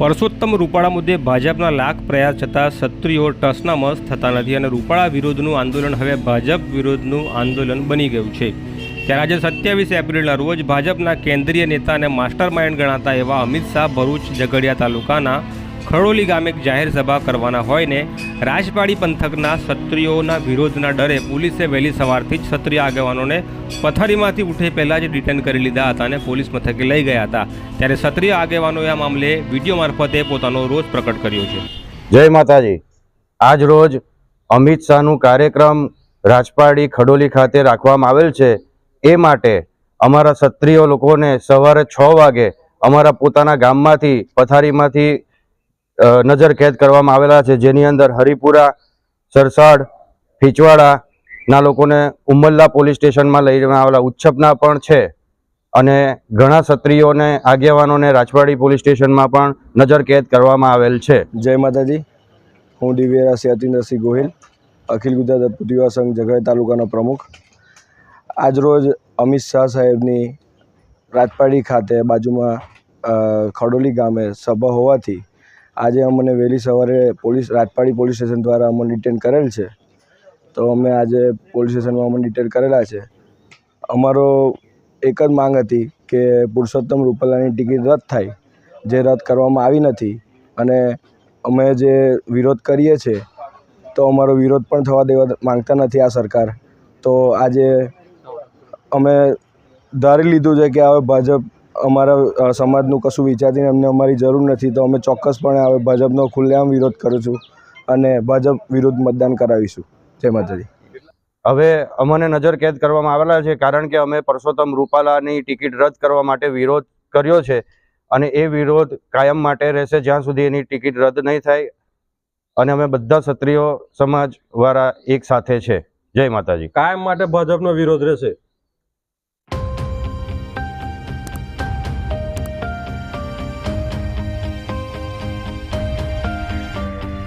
પરસોત્તમ રૂપાળા મુદ્દે ભાજપના લાખ પ્રયાસ છતાં ક્ષત્રિયો ટસનામસ થતા નથી અને રૂપાળા વિરોધનું આંદોલન હવે ભાજપ વિરોધનું આંદોલન બની ગયું છે. ત્યારે આજે સત્યાવીસ એપ્રિલના રોજ ભાજપના કેન્દ્રીય નેતા અને માસ્ટર માઇન્ડ ગણાતા એવા અમિત શાહ ભરૂચ ઝઘડિયા તાલુકાના ખડોલી ગામે જાહેર સભા કરવાના હોય ને, રાજપાડી પંથકના ક્ષત્રિયોના વિરોધના ડરે પોલીસે વહેલી સવારથી જ ક્ષત્રિય આગેવાનોને પથારીમાંથી ઉઠે પહેલાં જ ડિટેન કરી લીધા હતા અને પોલીસ મથકે લઈ ગયા હતા. ત્યારે ક્ષત્રિય આગેવાનોએ આ મામલે વીડિયો મારફતે પોતાનો રોષ પ્રકટ કર્યો છે. જય માતાજી. આજ રોજ અમિત શાહનું કાર્યક્રમ રાજપાડી ખડોલી ખાતે રાખવામાં આવેલ છે. એ માટે અમારા ક્ષત્રિય લોકોને સવારે છ વાગે અમારા પોતાના ગામમાંથી, પથારીમાંથી નજર કેદ કરવામાં આવેલા છે. જેની અંદર હરિપુરા, સરસાડ ફીચવાડાના લોકોને ઉમલ્લા પોલીસ સ્ટેશનમાં લઈ જવામાં આવેલા ઉચ્છપના પણ છે અને ઘણા ક્ષત્રિયોને, આગેવાનોને રાજવાડી પોલીસ સ્ટેશનમાં પણ નજર કેદ કરવામાં આવેલ છે. જય માતાજી. હું દિવ્યરા સિંહ ગોહિલ, અખિલ ગુજરાત અદ્ભુત યુવા સંઘ ઝઘડા તાલુકાનો પ્રમુખ. આજરોજ અમિત શાહ સાહેબની રાજપાડી ખાતે બાજુમાં ખડોલી ગામે સભા હોવાથી આજે અમને વહેલી સવારે પોલીસ, રાજપાડી પોલીસ સ્ટેશન દ્વારા અમને ડિટેન કરેલ છે. તો અમે આજે પોલીસ સ્ટેશનમાં અમને ડિટેન કરેલા છે. અમારો એક જ માંગ હતી કે પુરુષોત્તમ રૂપાલાની ટિકિટ રદ થાય, જે રદ કરવામાં આવી નથી. અને અમે જે વિરોધ કરીએ છીએ તો અમારો વિરોધ પણ થવા દેવા માંગતા નથી આ સરકાર. તો આજે અમે ધારી લીધું છે કે હવે ભાજપ અમારા સમાજનું કશું વિચારીને અમને અમારી જરૂર નથી તો અમે ચોક્કસપણે હવે ભાજપનો ખુલ્લેઆમ વિરોધ કરું છું અને ભાજપ વિરુદ્ધ મતદાન કરાવીશું. જય માતાજી. હવે અમને નજર કેદ કરવામાં આવેલા છે કારણ કે અમે પરસોત્તમ રૂપાલાની ટિકિટ રદ કરવા માટે વિરોધ કર્યો છે અને એ વિરોધ કાયમ માટે રહેશે જ્યાં સુધી એની ટિકિટ રદ નહીં થાય. અને અમે બધા ક્ષત્રિયો સમાજ વાળા એક સાથે છે. જય માતાજી. કાયમ માટે ભાજપનો વિરોધ રહેશે.